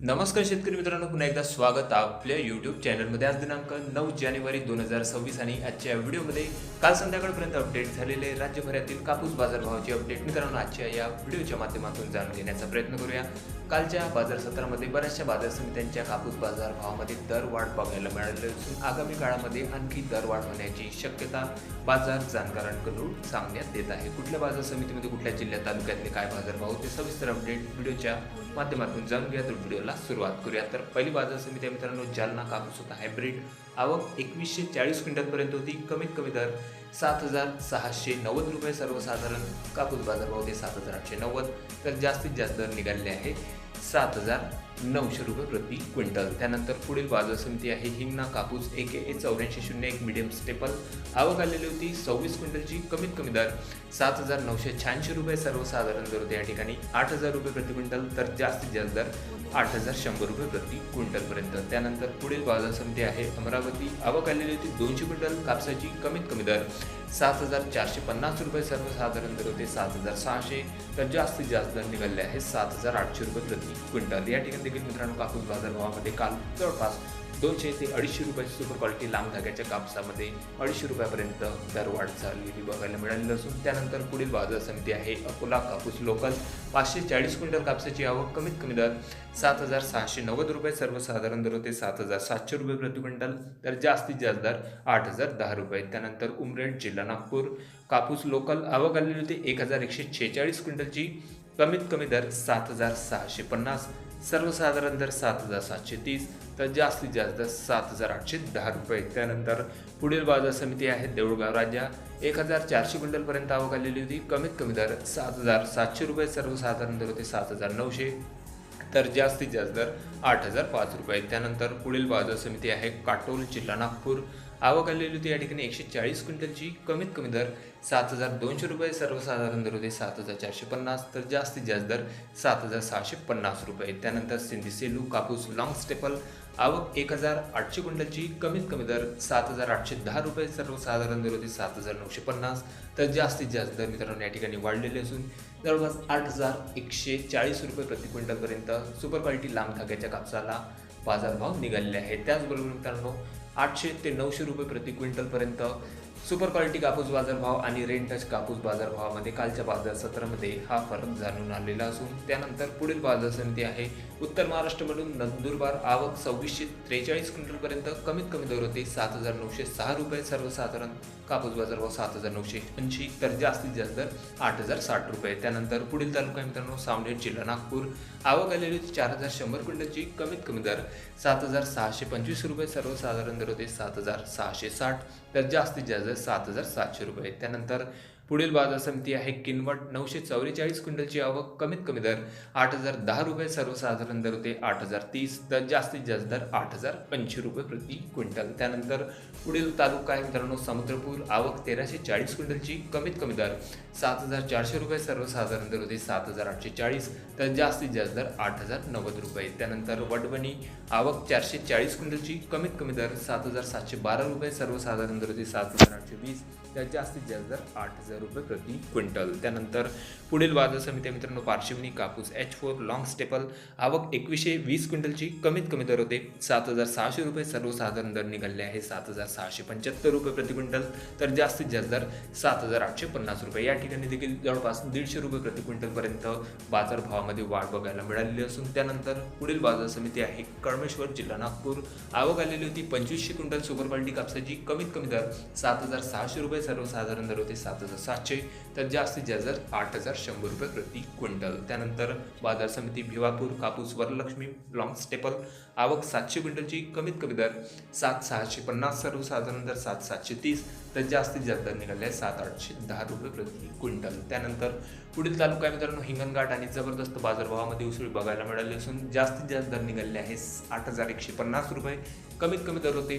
नमस्कार शेतकरी मित्रांनो पुन्हा एकदा स्वागत आपल्या यूट्यूब चॅनलमध्ये आज दिनांक नऊ जानेवारी दोन हजार सव्वीस आणि आजच्या व्हिडिओमध्ये काल संध्याकाळपर्यंत अपडेट झालेले राज्यभरातील कापूस बाजारभावाची अपडेट मित्रांनो आजच्या या व्हिडिओच्या माध्यमातून जाणून घेण्याचा प्रयत्न करूया. कालच्या बाजार सत्रामध्ये बऱ्याचशा बाजार समित्यांच्या कापूस बाजार भावामध्ये दर वाढ बघायला मिळाली असून आगामी काळामध्ये आणखी दर वाढ होण्याची शक्यता बाजार जाणकारांकडून सांगण्यात येत आहे. कुठल्या बाजार समितीमध्ये कुठल्या जिल्ह्यात तालुक्यातले काय बाजारभाव ते सविस्तर अपडेट व्हिडिओच्या माध्यमातून जाणून घ्या तर व्हिडिओला सुरुवात करूया. तर पहिली बाजार समिती आहे मित्रांनो जालना कापूस होता. हायब्रिड आवक एकवीसशे चाळीस क्विंटलपर्यंत होती. कमीत कमी दर सात हजार सहाशे नव्वद रुपये. सर्वसाधारण कापूस बाजारभाव ते सात हजार आठशे नव्वद. तर जास्तीत जास्त दर निघालेले आहे सात हजार नऊशे रुपये प्रति क्विंटल. त्यानंतर पुढील बाजार समिती आहे हिंगणा कापूस एक ए चौऱ्याऐंशी शून्य एक मिडियम स्टेपल आवक आलेली होती सव्वीस क्विंटलची. कमीत कमी दर सात हजार नऊशे शहाऐंशी रुपये. सर्वसाधारण दर होते या ठिकाणी आठ हजार रुपये प्रति क्विंटल. तर जास्तीत जास्त दर आठ हजार शंभर रुपये प्रति क्विंटलपर्यंत. त्यानंतर पुढील बाजार समिती आहे अमरावती. आवक आलेली होती दोनशे क्विंटल कापसाची कमीत कमी दर सात हजार चारशे पन्नास रुपये सर्वसाधारण दर होते सात हजार सहाशे. तर जास्तीत जास्त दर निघाले आहे सात हजार आठशे रुपये प्रति क्विंटल. या ठिकाणी देखील मित्रांनो कापूस बाजारभावामध्ये काल जवळपास दोनशे ते अडीचशे रुपयाची सुपर क्वालिटी लांब धाग्याच्या कापसामध्ये अडीचशे रुपयापर्यंत दरवाढ झालेली बघायला मिळालेली असून त्यानंतर पुढील बाजार समिती आहे अकोला कापूस लोकल. पाचशे चाळीस क्विंटल कापसाची आवक कमीत कमी दर सात हजार सहाशे नव्वद रुपये सर्वसाधारण दर होते सात हजार सातशे रुपये प्रति क्विंटल तर जास्तीत जास्त दर आठ हजार दहा रुपये. त्यानंतर उमरेड जिल्हा नागपूर कापूस लोकल आवक आलेली होती एक हजार एकशे छेचाळीस क्विंटलची कमीत कमी दर सात हजार सहाशे पन्नास. सर्वसाधारण दर सात हजार सातशे तीस तर जास्तीत जास्त सात हजार आठशे दहा रुपये. त्यानंतर पुढील बाजार समिती आहे देऊळगाव राज्या एक हजार चारशे क्विंटलपर्यंत आवक आलेली होती. कमीत कमी दर सात हजार सातशे रुपये सर्वसाधारण दर होते सात हजार नऊशे. तर जास्तीत जास्त दर आठ हजार पाच रुपये. त्यानंतर पुढील बाजार समिती आहे काटोल जिल्हा नागपूर. आवक आलेली होती या ठिकाणी एकशे चाळीस क्विंटलची. कमीत कमी दर सात हजार दोनशे रुपये सर्वसाधारण दर होते सात हजार चारशे पन्नास तर जास्तीत जास्त दर सात हजार सहाशे पन्नास रुपये. त्यानंतर सिंधी सेलू कापूस लॉंग स्टेपल आवक एक हजार आठशे क्विंटलची कमीत कमी दर सात हजार आठशे दहा रुपये सर्वसाधारण दर होते सात हजार नऊशे पन्नास. तर जास्तीत जास्त दर मित्रांनो या ठिकाणी वाढलेले असून जवळपास आठ हजार एकशे चाळीस रुपये प्रति क्विंटलपर्यंत सुपर क्वालिटी लांब धाग्याच्या कापसाला बाजारभाव निघालेले आहेत. त्याचबरोबर मित्रांनो आठशे ते नऊशे रुपये प्रति क्विंटलपर्यंत सुपर क्वालिटी कापूस बाजारभाव आणि रेंटच कापूस बाजारभावामध्ये कालच्या बाजार सत्रामध्ये हा फरक जाणून आलेला असून त्यानंतर पुढील बाजार समिती आहे. उत्तर महाराष्ट्रमधून नंदुरबार आवक सव्वीसशे त्रेचाळीस क्विंटलपर्यंत कमीत कमी दर होते. सात हजार नऊशे सहा रुपये सर्वसाधारण कापूस बाजार भाव सात हजार नऊशे ऐंशी तर जास्तीत जास्त दर आठ हजार साठ रुपये. त्यानंतर पुढील तालुका मित्रांनो सावनेर जिल्हा नागपूर. आवक आलेली चार हजार शंभर क्विंटलची कमीत कमी दर सात हजार सहाशे पंचवीस रुपये सर्वसाधारण दर होते सात हजार सहाशे साठ तर जास्तीत जास्त दर सात हजार सातशे रुपये. त्यानंतर पुढील बाजार समिती आहे किनवट. नऊशे चौवेचाळीस क्विंटलची आवक कमीत कमी दर आठ हजार दहा रुपये सर्वसाधारण दर होते आठ हजार तीस तर जास्तीत जास्त दर आठ हजार ऐंशी रुपये प्रति क्विंटल. त्यानंतर पुढील तालुका आहे मित्रांनो समुद्रपूर. आवक तेराशे चाळीस क्विंटलची कमीत कमी दर सात हजार चारशे रुपये सर्वसाधारण दर होते सात हजार आठशे चाळीस तर जास्तीत जास्त दर आठ हजार नव्वद रुपये. त्यानंतर वडवणी आवक चारशे चाळीस क्विंटलची कमीत कमी दर सात हजार सातशे बारा रुपये सर्वसाधारण दर होते सात हजार आठशे वीस तर जास्तीत जास्त दर आठ हजार रुपये प्रति क्विंटल. त्यानंतर पुढील बाजार समिती मित्रांनो पार्श्वनी कापूस एच फोर लॉंग स्टेपल आवक एकवीसशे वीस क्विंटलची कमीत कमी दर होते सात हजार सहाशे रुपये. सर्वसाधारण दर निघाले आहे सात हजार सहाशे पंच्याहत्तर रुपये प्रति क्विंटल. तर जास्तीत जास्त दर सात हजार आठशे पन्नास रुपये. या ठिकाणी देखील जवळपास दीडशे रुपये प्रति क्विंटलपर्यंत बाजारभावामध्ये वाढ बघायला मिळालेली असून त्यानंतर पुढील बाजार समिती आहे कळमेश्वर जिल्हा नागपूर. आवक आलेली होती पंचवीसशे क्विंटल. सुपर क्वालिटी कापसाची कमीत कमी दर सात हजार सहाशे रुपये. सर्वसाधारण दर होते सात हजार सातशे तर जास्तीत जास्त आठ हजार शंभर रुपये प्रति क्विंटल. त्यानंतर बाजार समिती भिवापूर कापूस वरलक्ष्मी लॉंग स्टेपल आवक सातशे क्विंटलची कमीत कमी दर सात सहाशे पन्नास सर्वसाधारण दर सात सातशे तीस तर जास्तीत जास्त दर निघाले आहे सात आठशे दहा रुपये प्रति क्विंटल. त्यानंतर पुढील तालुका मित्रांनो हिंगणघाट आणि जबरदस्त बाजारभावामध्ये उसळी बघायला मिळाली असून जास्तीत जास्त दर निघाले आहे आठ हजार एकशे पन्नास रुपये. कमीत कमी दर होते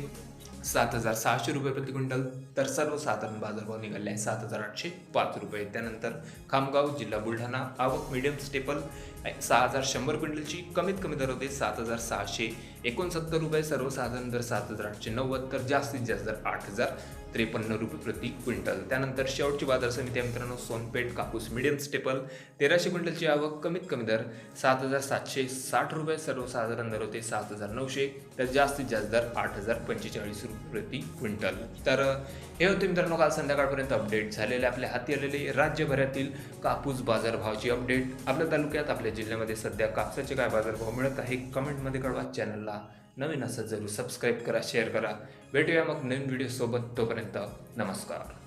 सात हजार सहाशे रुपये प्रति क्विंटल तर सर्वसाधारण बाजारभाव निघाले आहे सात हजार आठशे पाच रुपये. त्यानंतर खामगाव जिल्हा बुलढाणा आवक मिडियम स्टेपल सहा हजार शंभर क्विंटलची कमीत कमी दर होते सात हजार सहाशे एकोणसत्तर रुपये. सर्वसाधारण दर सात हजार आठशे नव्वद तर जास्तीत जास्त दर आठ हजार त्रेपन्न रुपये प्रति क्विंटल. त्यानंतर शेवटची बाजार समिती आहे मित्रांनो सोनपेठ कापूस मिडियम स्टेपल तेराशे क्विंटलची आवक कमीत कमी दर सात हजार सातशे साठ रुपये सर्वसाधारण दर होते सात हजार नऊशे. तर जास्तीत जास्त दर आठ हजार पंचेचाळीस रुपये प्रति क्विंटल. तर हे होते मित्रांनो काल संध्याकाळपर्यंत अपडेट झालेले आपल्या हाती आलेले राज्यभरातील कापूस बाजारभावाची अपडेट आपल्या तालुक्यात आपल्या जिल्ह्यामध्ये सध्या कापसाचे काय बाजारभाव मिळत आहे कमेंटमध्ये कळवा. चॅनलला नवीन असं जरूर सबस्क्राईब करा शेअर करा. भेटूया मग नवीन व्हिडिओसोबत तोपर्यंत नमस्कार.